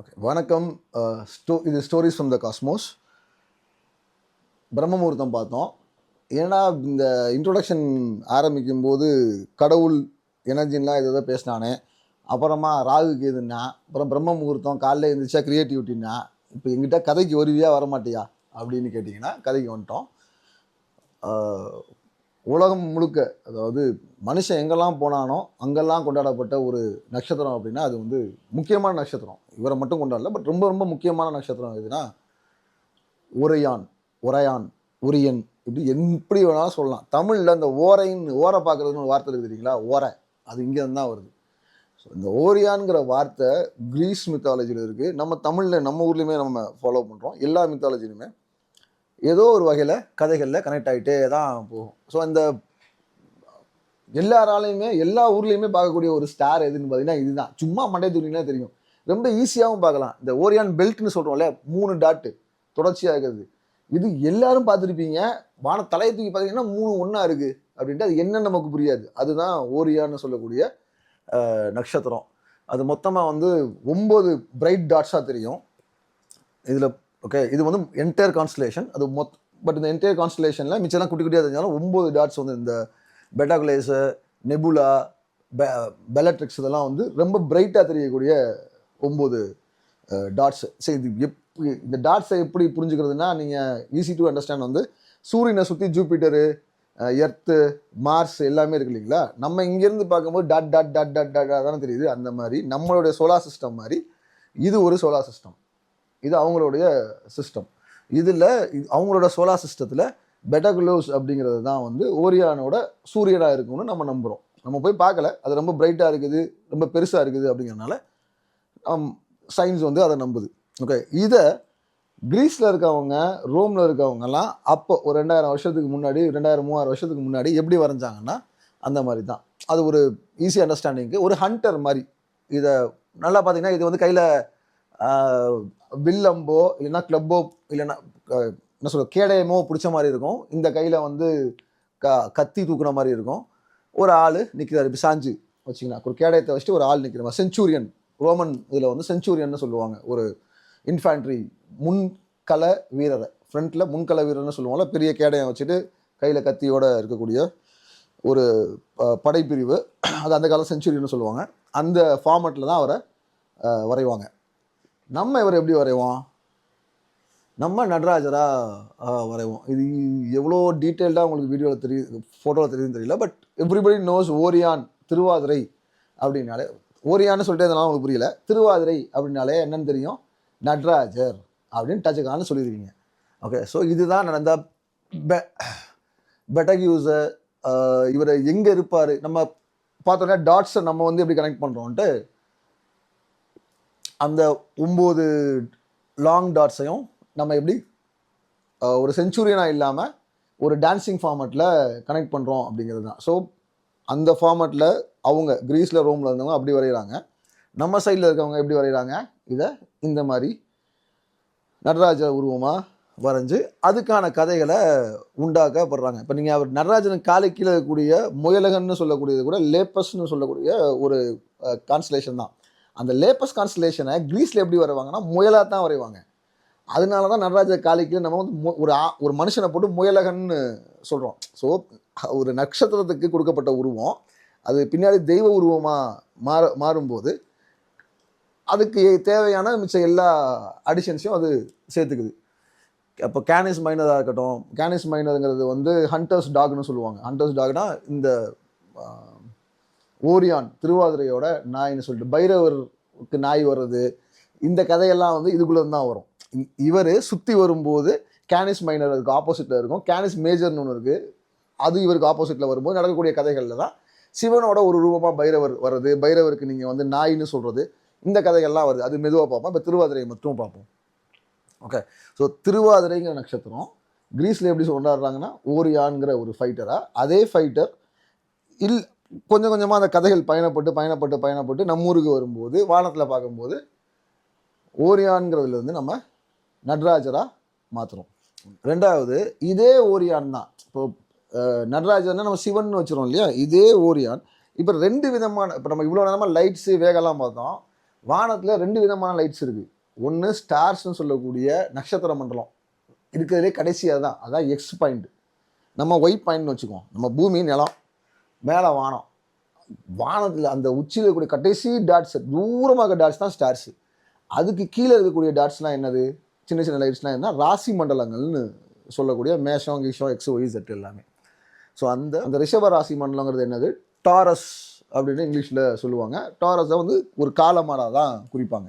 Okay வணக்கம். ஸ்டோ இது ஸ்டோரிஸ் ஃப்ரம் த காஸ்மோஸ் பிரம்மமுகூர்த்தம் பார்த்தோம். ஏன்னா இந்த இன்ட்ரொடக்ஷன் ஆரம்பிக்கும் போது கடவுள் எனர்ஜின்லாம் ஏதோ பேசினானே. அப்புறமா ராகு எதுன்னா அப்புறம் பிரம்ம முகூர்த்தம் காலைல எழுந்திரிச்சா க்ரியேட்டிவிட்டின்னா இப்போ எங்கிட்ட கதைக்கு வருவியா வரமாட்டியா? அப்படின்னு கேட்டிங்கன்னா கதைக்கு வந்துட்டோம். உலகம் முழுக்க அதாவது மனுஷன் எங்கெல்லாம் போனானோ அங்கெல்லாம் கொண்டாடப்பட்ட ஒரு நட்சத்திரம் அப்படின்னா அது வந்து முக்கியமான நட்சத்திரம். இவரை மட்டும் கொண்டாடல பட் ரொம்ப ரொம்ப முக்கியமான நட்சத்திரம் எதுனா உரையான் உரையான் உரியன் இப்படி எப்படி வேணாலும் சொல்லலாம். தமிழில் அந்த ஓரைன்னு ஓரை பார்க்குறதுன்னு ஒரு வார்த்தை இருக்குது தெரியுங்களா? ஓரை. அது இங்கே தான் வருது. ஸோ இந்த ஓரியான்ங்கிற வார்த்தை கிரீஸ் மித்தாலஜியில் இருக்குது நம்ம தமிழில் நம்ம ஊர்லேயுமே நம்ம ஃபாலோ பண்ணுறோம் எல்லா மித்தாலஜிலையுமே ஏதோ ஒரு வகையில் கதைகளில் கனெக்ட் ஆகிட்டே தான் போகும். ஸோ இந்த எல்லாராலையுமே எல்லா ஊர்லேயுமே பார்க்கக்கூடிய ஒரு ஸ்டார் எதுன்னு பார்த்தீங்கன்னா இதுதான். சும்மா மண்டை தூணினா தெரியும். ரொம்ப ஈஸியாகவும் பார்க்கலாம். இந்த ஓரியான் பெல்ட்னு சொல்கிறோம்ல மூணு டாட்டு தொடர்ச்சியாக இருக்கிறது இது எல்லாரும் பார்த்துருப்பீங்க. வான தலையை தூக்கி பார்த்தீங்கன்னா மூணு ஒன்றா இருக்குது அப்படின்ட்டு அது என்னன்னு நமக்கு புரியாது. அதுதான் ஓரியான்னு சொல்லக்கூடிய நட்சத்திரம். அது மொத்தமாக வந்து ஒம்பது பிரைட் டாட்ஸாக தெரியும். இதில் ஓகே இது வந்து என்டையர் கான்ஸ்டலேஷன் அது மொத் பட் இந்த என்டையர் கான்ஸ்டலேஷனில் மிச்சம்லாம் குட்டி குட்டியாக தெரிஞ்சாலும் ஒம்பது டாட்ஸ் வந்து இந்த பெட்டாகுலேஸு நெபுலா பெ பெலட்ரிக்ஸ் இதெல்லாம் வந்து ரொம்ப பிரைட்டாக தெரியக்கூடிய ஒம்பது டாட்ஸ் சரி இது எப்படி இந்த டாட்ஸை எப்படி புரிஞ்சுக்கிறதுனா நீங்கள் ஈஸி டு அண்டர்ஸ்டாண்ட் வந்து சூரியனை சுற்றி ஜூபிட்டரு எர்த்து மார்ஸ் எல்லாமே இருக்கு இல்லைங்களா? நம்ம இங்கேருந்து பார்க்கும்போது dot dot dot dot dot தானே தெரியுது. அந்த மாதிரி நம்மளுடைய சோலார் சிஸ்டம் மாதிரி இது ஒரு சோலார் சிஸ்டம் இது அவங்களுடைய சிஸ்டம் இதில் அவங்களோட சோலார் சிஸ்டத்தில் பெட்டகுலோஸ் அப்படிங்கிறது தான் வந்து ஓரியானோட சூரியனாக இருக்கும்னு நம்ம நம்புகிறோம் நம்ம போய் பார்க்கல. அது ரொம்ப பிரைட்டாக இருக்குது ரொம்ப பெருசாக இருக்குது அப்படிங்கிறனால சயின்ஸ் um, வந்து அதை நம்புது. ஓகே இதை கிரீஸில் இருக்கவங்க ரோமில் இருக்கவங்கலாம் அப்போ ஒரு ரெண்டாயிரம் வருஷத்துக்கு முன்னாடி ரெண்டாயிரம் மூவாயிரம் வருஷத்துக்கு முன்னாடி எப்படி வரைஞ்சாங்கன்னா அந்த மாதிரி தான். அது ஒரு ஈஸி அண்டர்ஸ்டாண்டிங்க்கு ஒரு ஹண்டர் மாதிரி. இதை நல்லா பார்த்தீங்கன்னா இது வந்து கையில் வில்லம்போ இல்லைன்னா கிளப்போ இல்லைன்னா என்ன சொல்ற கேடயமோ பிடிச்ச மாதிரி இருக்கும். இந்த கையில் வந்து க கத்தி தூக்குன மாதிரி இருக்கும். ஒரு ஆள் நிற்கிறாரு இப்படி சாஞ்சு வச்சிங்கன்னா ஒரு கேடயத்தை வச்சுட்டு ஒரு ஆள் நிற்கிற மாதிரி செஞ்சுரியன் ரோமன் இதில் வந்து செஞ்சுரியன்னு சொல்லுவாங்க. ஒரு இன்ஃபேண்ட்ரி முன்கல வீரரை. ஃப்ரண்ட்டில் முன்கல வீரர்னு சொல்லுவாங்கல்ல பெரிய கேடயம் வச்சுட்டு கையில் கத்தியோடு இருக்கக்கூடிய ஒரு படைப்பிரிவு. அது அந்த காலம் செஞ்சுரின்னு சொல்லுவாங்க. அந்த ஃபார்மட்டில் தான் அவரை வரைவாங்க. நம்ம இவர் எப்படி வரைவோம்? நம்ம நடராஜராக வரைவோம். இது எவ்வளோ டீட்டெயில்டாக உங்களுக்கு வீடியோவில் தெரியுது ஃபோட்டோவில் தெரியுதுன்னு தெரியல but everybody knows Orion Thiruvathirai அப்படின்னாலே ஓரியான்னு சொல்லிட்டு அதனால உங்களுக்கு புரியல. திருவாதிரை அப்படின்னாலே என்னன்னு தெரியும்? நடராஜர் அப்படின்னு டச்சுக்கான்னு சொல்லிடுவீங்க ஓகே ஸோ இதுதான் நடந்த பெ பெட்டக் யூஸர் இவர் எங்கே இருப்பார்? நம்ம பார்த்தோன்னா டாட்ஸை நம்ம வந்து எப்படி கனெக்ட் பண்ணுறோன்ட்டு அந்த ஒம்பது லாங் டாட்ஸையும் நம்ம எப்படி ஒரு செஞ்சுரியனாக இல்லாமல் ஒரு டான்சிங் ஃபார்மெட்டில் கனெக்ட் பண்ணுறோம் அப்படிங்கிறது தான். ஸோ அந்த ஃபார்மட்டில் அவங்க க்ரீஸில் ரோமில் இருந்தவங்க அப்படி வரைகிறாங்க நம்ம சைடில் இருக்கவங்க எப்படி வரைகிறாங்க இதை இந்த மாதிரி நடராஜ உருவமாக வரைஞ்சு அதுக்கான கதைகளை உண்டாக்கப்படுறாங்க. இப்போ நீங்கள் அவர் நடராஜன் காலை கீழே இருக்கக்கூடிய முயலகன்னு சொல்லக்கூடியது கூட லேப்பஸ்னு சொல்லக்கூடிய ஒரு கான்ஸ்டலேஷன் தான். அந்த லேப்பஸ் கான்ஸ்டலேஷனை க்ரீஸில் எப்படி வரைவாங்கன்னா முயலாக தான் வரைவாங்க. அதனால தான் நடராஜ காளிக்கு நம்ம வந்து ஒரு ஆ- ஒரு மனுஷனை போட்டு முயலகன்னு சொல்கிறோம் ஸோ ஒரு நட்சத்திரத்துக்கு கொடுக்கப்பட்ட உருவம். அது பின்னாடி தெய்வ உருவமாக மாற மாறும்போது அதுக்கு தேவையான மிச்ச எல்லா அடிஷன்ஸையும் அது சேர்த்துக்குது. அப்போ கேனிஸ் மைனராக இருக்கட்டும் கேனிஸ் மைனருங்கிறது வந்து ஹண்டர்ஸ் டாக்னு சொல்லுவாங்க. ஹண்டர்ஸ் டாக்னா இந்த ஓரியான் திருவாதிரையோட நாயின்னு சொல்லிட்டு பைரவர் நாய் வர்றது இந்த கதையெல்லாம் வந்து இதுக்குள்ளே தான் வரும். இவர் சுற்றி வரும்போது கேனிஸ் மைனர் அதுக்கு ஆப்போசிட்டில் இருக்கும். கேனிஸ் மேஜர்னு ஒன்று இருக்குது அது இவருக்கு ஆப்போசிட்டில் வரும்போது நடக்கக்கூடிய கதைகளில் தான் சிவனோட ஒரு ரூபமாக பைரவர் வர்றது பைரவருக்கு நீங்கள் வந்து நாயின்னு சொல்கிறது இந்த கதைகள்லாம் வருது. அது மெதுவாக பார்ப்போம். இப்போ திருவாதிரை மட்டும் பார்ப்போம். ஓகே ஸோ திருவாதிரைங்கிற நட்சத்திரம் கிரீஸில் எப்படி கொண்டாடுறாங்கன்னா ஓரியான்கிற ஒரு ஃபைட்டராக அதே ஃபைட்டர் இல் கொஞ்சம் கொஞ்சமாக அந்த கதைகள் பயணப்பட்டு பயணப்பட்டு பயணப்பட்டு நம்ம ஊருக்கு வரும்போது வானத்தில் பார்க்கும்போது ஓரியானுங்கிறதுலேருந்து நம்ம நடராஜராக மாற்றுறோம் ரெண்டாவது இதே ஓரியான் தான். இப்போ அஹ், நடராஜர்னா நம்ம சிவன் வச்சுருவோம் இல்லையா? இதே ஓரியான். இப்போ ரெண்டு விதமான இப்போ நம்ம இவ்வளோ நேரமாக லைட்ஸு வேகலாம் பார்த்தோம். வானத்தில் ரெண்டு விதமான லைட்ஸ் இருக்குது ஒன்று ஸ்டார்ஸ்னு சொல்லக்கூடிய நட்சத்திர மண்டலம். இருக்கிறதுலே கடைசியாக தான் அதான் எக்ஸ் பாயிண்ட் நம்ம ஒய் பாயிண்ட்னு வச்சுக்குவோம். நம்ம பூமி நிலம். மேலே வானம். வானத்தில் அந்த உச்சியில் இருக்கக்கூடிய கடைசி டாட்ஸ் தூரமாக டாட்ஸ் தான் ஸ்டார்ஸு அதுக்கு கீழே இருக்கக்கூடிய டாட்ஸ்லாம் என்னது? சின்ன சின்ன லைட்ஸ்லாம் என்ன? ராசி மண்டலங்கள்னு சொல்லக்கூடிய மேஷம் கீஷம் எக்ஸ் ஒய் ஜெட் எல்லாமே. ஸோ அந்த அந்த ரிஷப ராசி மண்டலங்கிறது என்னது? டாரஸ் அப்படின்னு இங்கிலீஷில் சொல்லுவாங்க. டாரஸை வந்து ஒரு காலமாராக தான் குறிப்பாங்க.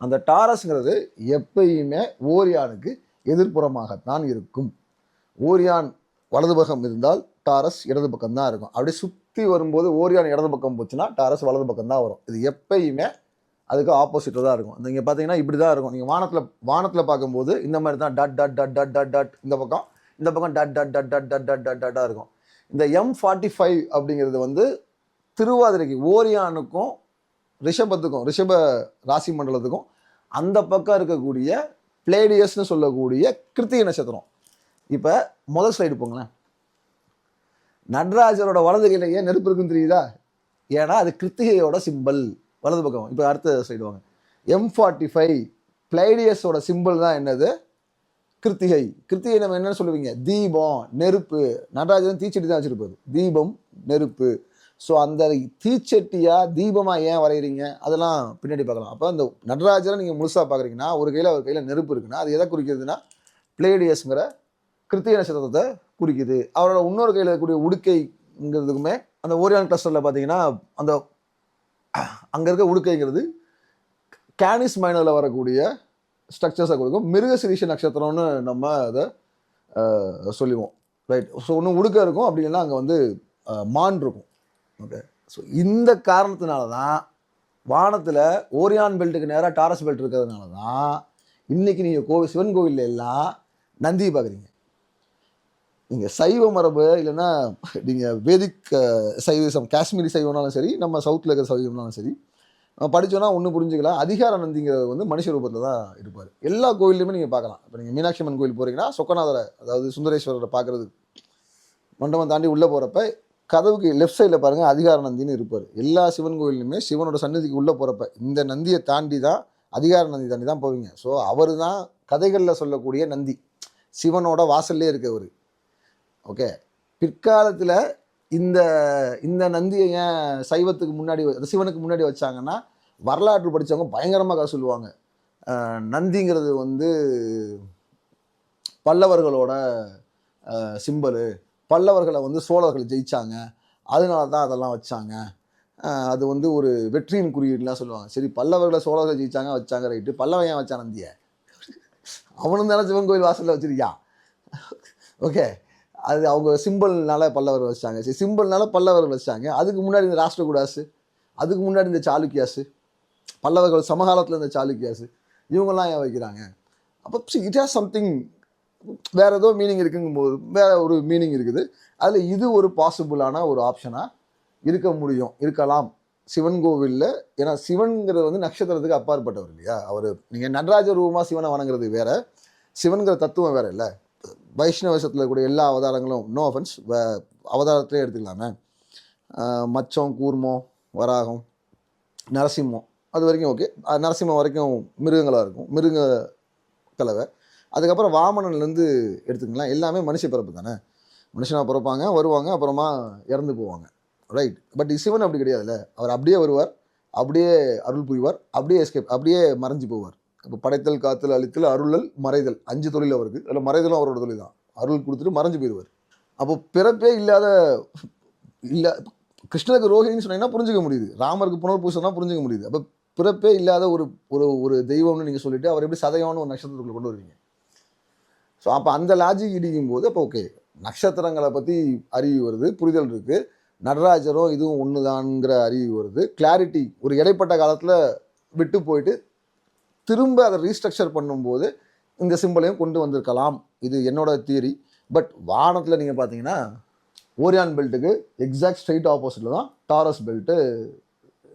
அந்த டாரஸ்ங்கிறது எப்பயுமே ஓரியானுக்கு எதிர்ப்புறமாகத்தான் இருக்கும். ஓரியான் வலதுபகம் இருந்தால் டாரஸ் இடது பக்கம் தான் இருக்கும் அப்படியே சுற்றி வரும்போது ஓரியான் இடது பக்கம் போச்சுன்னா டாரஸ் வலது பக்கம் தான் வரும் இது எப்பயுமே அதுக்கு ஆப்போசிட்டாக தான் இருக்கும் நீங்கள் பார்த்தீங்கன்னா இப்படி தான் இருக்கும் நீங்கள் வானத்தில் வானத்தில் பார்க்கும்போது இந்த மாதிரி தான் டட் டட் டட் டட் டட் டட் இந்த பக்கம் இந்த பக்கம் டட் டட் டட் டட் டட் டட் டட் டட்டாக இருக்கும் இந்த எம் ஃபார்ட்டி ஃபைவ் அப்படிங்கிறது வந்து திருவாதிரைக்கு ஓரியானுக்கும் ரிஷபத்துக்கும் ரிஷப ராசி மண்டலத்துக்கும் அந்த பக்கம் இருக்கக்கூடிய பிளேடியஸ்னு சொல்லக்கூடிய கிருத்திகை நட்சத்திரம் இப்போ முதல் ஸ்லைடு போங்களேன் நடராஜரோட வலது கையில் ஏன் நெருப்பு இருக்குன்னு தெரியுதா? ஏன்னா அது கிருத்திகையோட சிம்பல் வலது பக்கம். இப்போ அடுத்த ஸ்லைடு வாங்க. எம் ஃபார்ட்டி ஃபைவ் பிளைடியஸோட சிம்பிள் தான் என்னது? கிருத்திகை. கிருத்திகை நம்ம என்னென்னு சொல்லுவீங்க? தீபம் நெருப்பு. நடராஜன் தீச்சட்டி தான் வச்சுருப்பாரு. தீபம் நெருப்பு. ஸோ அந்த தீச்சட்டியாக தீபமாக ஏன் வரைகிறீங்க அதெல்லாம் பின்னாடி பார்க்கலாம். அப்போ அந்த நடராஜரை நீங்கள் முழுசாக பார்க்குறீங்கன்னா ஒரு கையில் ஒரு கையில் நெருப்பு இருக்குன்னா அது எதை குறிக்கிறதுனா பிளேடியஸ்ங்கிற கிருத்திகை நட்சத்திரத்தை குறிக்குது. அவரோட இன்னொரு கையில் இருக்கக்கூடிய உடுக்கைங்கிறதுக்குமே அந்த ஓரியான் கிளஸ்டரில் பார்த்தீங்கன்னா அந்த அங்கே இருக்க உடுக்கைங்கிறது கேனிஸ் மைனரில் வரக்கூடிய ஸ்ட்ரக்சர்ஸை கொடுக்கும். மிருகசிரீஷ நட்சத்திரம்னு நம்ம அதை சொல்லுவோம். ரைட் ஸோ ஒன்று உடுக்க இருக்கும். அப்படி இல்லைன்னா அங்கே வந்து மான் இருக்கும். ஓகே ஸோ இந்த காரணத்தினால தான் வானத்தில் ஓரியான் பெல்ட்டுக்கு நேராக டாரஸ் பெல்ட் இருக்கிறதுனால தான் இன்னைக்கு நீங்கள் கோவில் சிவன் கோவிலில் எல்லாம் நந்தியை பார்க்குறீங்க. நீங்கள் சைவ மரபு இல்லைன்னா நீங்கள் வேதிக் அஹ், சைவிசம் காஷ்மீரி சைவம்னாலும் சரி நம்ம சவுத்தில் இருக்கிற சைவம்னாலும் சரி நம்ம படிச்சோன்னா ஒன்று புரிஞ்சுக்கலாம். அதிகார நந்திங்கிறது வந்து மனுஷ ரூபத்தில் தான் இருப்பார். எல்லா கோயில்லையுமே நீங்கள் பார்க்கலாம். இப்போ நீங்கள் மீனாட்சி அம்மன் கோயில் போகிறீங்கன்னா சொக்கநாதரை அதாவது சுந்தரேஸ்வரரை பார்க்குறது மண்டபம் தாண்டி உள்ளே போகிறப்ப கதவுக்கு லெஃப்ட் சைடில் பாருங்கள் அதிகார நந்தின்னு இருப்பார். எல்லா சிவன் கோயிலுமே சிவனோட சன்னதிக்கு உள்ளே போகிறப்ப இந்த நந்தியை தாண்டி தான் அதிகார நந்தி தாண்டி தான் போவீங்க. ஸோ அவர் தான் கதைகளில் சொல்லக்கூடிய நந்தி. சிவனோட வாசல்லே இருக்கவர். ஓகே பிற்காலத்தில் இந்த இந்த நந்தியை ஏன் சைவத்துக்கு முன்னாடி வ- சிவனுக்கு முன்னாடி வச்சாங்கன்னா வரலாற்று படித்தவங்க பயங்கரமாக கதை சொல்லுவாங்க. நந்திங்கிறது வந்து பல்லவர்களோட சிம்பலு. பல்லவர்களை வந்து சோழர்கள் ஜெயித்தாங்க அதனால தான் அதெல்லாம் வச்சாங்க. அது வந்து ஒரு வெற்றியின் குறியீடுலாம் சொல்லுவாங்க. சரி பல்லவர்களை சோழர்கள் ஜெயிச்சாங்க வச்சாங்க ரைட்டு. பல்லவன் ஏன் வச்சான் நந்தியை? அவனும் தானே சிவன் கோயில் வாசலில் வச்சிருக்கியா? ஓகே அது அவங்க சிம்பிள்னால பல்லவர் வச்சாங்க. சரி சிம்பிள்னால பல்லவர்கள் வச்சாங்க. அதுக்கு முன்னாடி இந்த ராஷ்டிரகூடாஸு அதுக்கு முன்னாடி இந்த சாளுக்கியாஸு பல்லவர்கள் சமகாலத்தில் இந்த சாளுக்கியாஸு இவங்கெல்லாம் ஏன் வைக்கிறாங்க? அப்போ இட் ஹாஸ் சம்திங் வேற ஏதோ மீனிங் இருக்குங்கும்போது வேற ஒரு மீனிங் இருக்குது. அதில் இது ஒரு பாசிபிளான ஒரு ஆப்ஷனாக இருக்க முடியும் இருக்கலாம். சிவன் கோவிலில் ஏன்னா சிவன்கிறது வந்து நட்சத்திரத்துக்கு அப்பாற்பட்டவர் இல்லையா? அவர் நீங்கள் நடராஜ ரூபமாக சிவனை வணங்குறது வேறு சிவன்கிற தத்துவம் வேறு இல்லை. வைஷ்ணவசத்தில் இருக்கக்கூடிய எல்லா அவதாரங்களும் நோ அஃபென்ஸ் அவதாரத்திலே எடுத்துக்கலாமே. மச்சம் கூர்மம் வராகம் நரசிம்மம் அது வரைக்கும் ஓகே நரசிம்மம் வரைக்கும் மிருகங்களாக இருக்கும் மிருக கலவை. அதுக்கப்புறம் வாமனன்லேருந்து எடுத்துக்கலாம் எல்லாமே மனுஷ பிறப்பு தானே. மனுஷனாக பிறப்பாங்க வருவாங்க அப்புறமா இறந்து போவாங்க. ரைட் பட் சிவன் அப்படி கிடையாதுல்ல. அவர் அப்படியே வருவார் அப்படியே அருள் புரிவார் அப்படியே எஸ்கேப் அப்படியே மறைஞ்சு போவார். இப்போ படைத்தல் காத்தல் அழித்தல் அருளல் மறைதல் அஞ்சு தொழில் அவருக்கு. அதில் மறைதலும் அவரோட தொழில் தான். அருள் கொடுத்துட்டு மறைஞ்சு போயிடுவார். அப்போ பிறப்பே இல்லாத இல்லை கிருஷ்ணருக்கு ரோஹிணின்னு சொன்னீங்கன்னா புரிஞ்சுக்க முடியுது. ராமருக்கு புனர்பூசம்னா புரிஞ்சுக்க முடியுது. அப்போ பிறப்பே இல்லாத ஒரு ஒரு ஒரு தெய்வம்னு நீங்கள் சொல்லிட்டு அவர் எப்படி சதயம்னு ஒரு நட்சத்திரத்துக்குள்ள கொண்டு வருவீங்க? ஸோ அப்போ அந்த லாஜிக் இடிக்கும் போது அப்போ ஓகே நட்சத்திரங்களை பற்றி அறிவு வருது புரிதல் இருக்குது நடராஜரும் இதுவும் ஒன்று அறிவு வருது. கிளாரிட்டி ஒரு இடைப்பட்ட காலத்தில் விட்டு போயிட்டு திரும்ப அதை ரீஸ்ட்ரக்சர் பண்ணும்போது இந்த சிம்பிளையும் கொண்டு வந்திருக்கலாம். இது என்னோட தியரி பட் வானத்தில் நீங்கள் பார்த்தீங்கன்னா ஓரியான் பெல்ட்டுக்கு எக்ஸாக்ட் ஸ்ட்ரைட் ஆப்போசிட்டில் தான் டாரஸ் பெல்ட்டு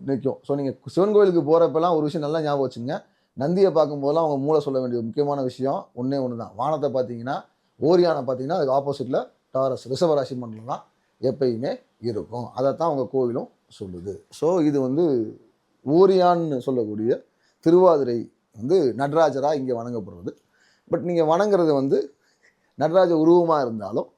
நிற்கும் ஸோ நீங்கள் சிவன் கோயிலுக்கு போகிறப்பெல்லாம் ஒரு விஷயம் நல்லா ஞாபகம் வச்சுங்க. நந்தியை பார்க்கும்போதெல்லாம் அவங்க மூளை சொல்ல வேண்டிய முக்கியமான விஷயம் ஒன்றே ஒன்று தான் வானத்தை பார்த்தீங்கன்னா ஓரியானை பார்த்தீங்கன்னா அதுக்கு ஆப்போசிட்டில் டாரஸ் ரிஷபராசி மண்டலம் தான் எப்பயுமே இருக்கும். அதைத்தான் அவங்க கோவிலும் சொல்லுது. ஸோ இது வந்து ஓரியான்னு சொல்லக்கூடிய திருவாதிரை வந்து நடராஜராக இங்கே வணங்கப்படுறது. பட் நீங்கள் வணங்குறது வந்து நடராஜ உருவமாக இருந்தாலும்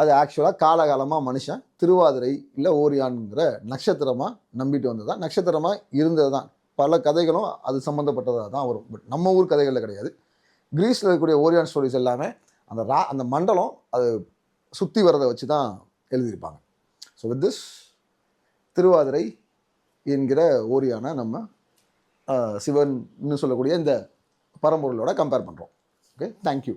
அது ஆக்சுவலாக காலகாலமாக மனுஷன் திருவாதிரை இல்லை ஓரியான்ங்கிற நட்சத்திரமாக நம்பிட்டு வந்ததா நட்சத்திரமாக இருந்தது தான் பல கதைகளும் அது சம்மந்தப்பட்டதாக தான் வரும். பட் நம்ம ஊர் கதைகளில் கிடையாது. கிரீஸில் இருக்கக்கூடிய ஓரியான் ஸ்டோரிஸ் எல்லாமே அந்த ரா அந்த மண்டலம் அது சுற்றி வரதை வச்சு தான் எழுதியிருப்பாங்க. ஸோ வித் திஸ் திருவாதிரை என்கிற ஓரியானை நம்ம சிவன் சொல்லக்கூடிய இந்த பரம்பொருளோட கம்பேர் பண்ணுறோம் ஓகே தேங்க்யூ